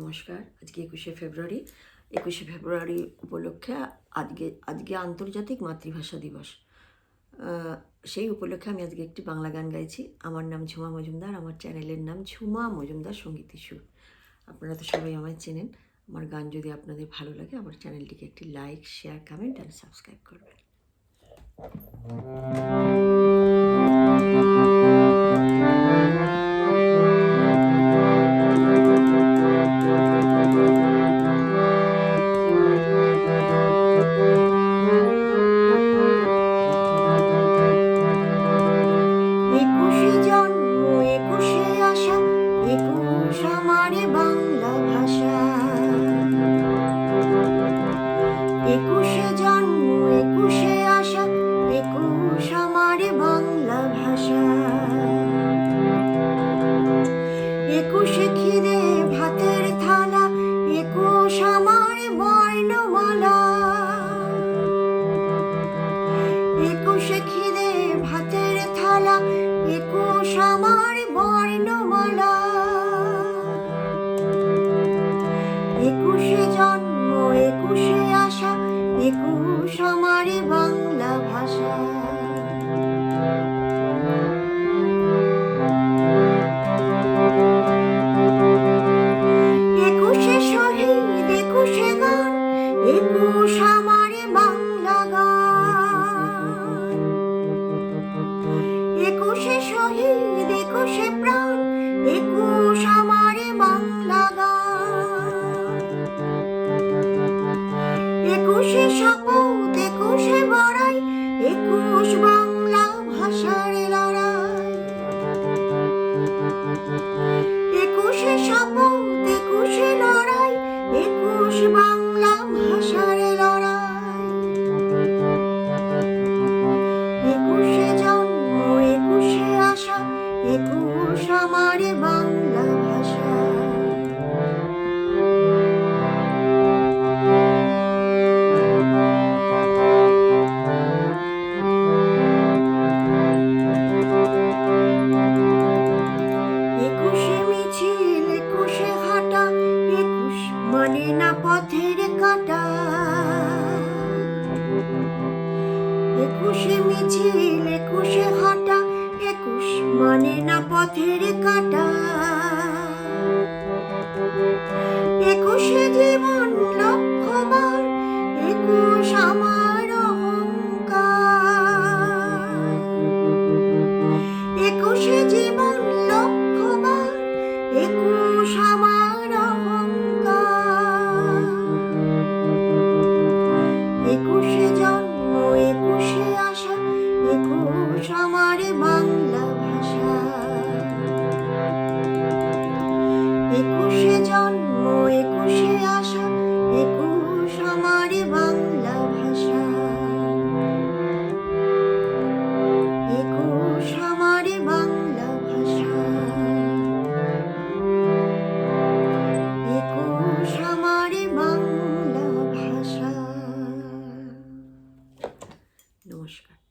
নমস্কার। আজকে একুশে ফেব্রুয়ারি। একুশে ফেব্রুয়ারি উপলক্ষে আজকে আজকে আন্তর্জাতিক মাতৃভাষা দিবস। সেই উপলক্ষে আমি আজকে একটি বাংলা গান গাইছি। আমার নাম ঝুমা মজুমদার, আমার চ্যানেলের নাম ঝুমা মজুমদার সংগীত সুর আপনারা তো সবাই আমায় চেনেন। আমার গান যদি আপনাদের ভালো লাগে, আমার চ্যানেলটিকে একটি like, share, comment and subscribe করবেন। একুশে জন্ম, একুশে আশা, একুশ আমার বাংলা ভাষা। একুশে খিদে ভাতের থালা, একুশ আমার বর্ণমালা। একুশে খিদে ভাতের থালা, একুশ আমার বর্ণমালা। একুশে জন্ম, একুশে একুশ আমার বাংলা আমার বাংলা ভাষা। একুশে মিছিল একুশে হাঁটা একুশ মানে না পথের কাটা। একুশে জীবন লক্ষ্যবার, একুশ আমার অহংকার। একুশে জীবন লক্ষ্যবার, একুশ আমার অহংকার। একুশে জন্ম, একুশে আশা, একুশ আমার বাংলা। একুশে আসা একুশ আমার বাংলা ভাষা। একুশ আমার বাংলা ভাষা। একুশ আমার বাংলা ভাষা। নমস্কার।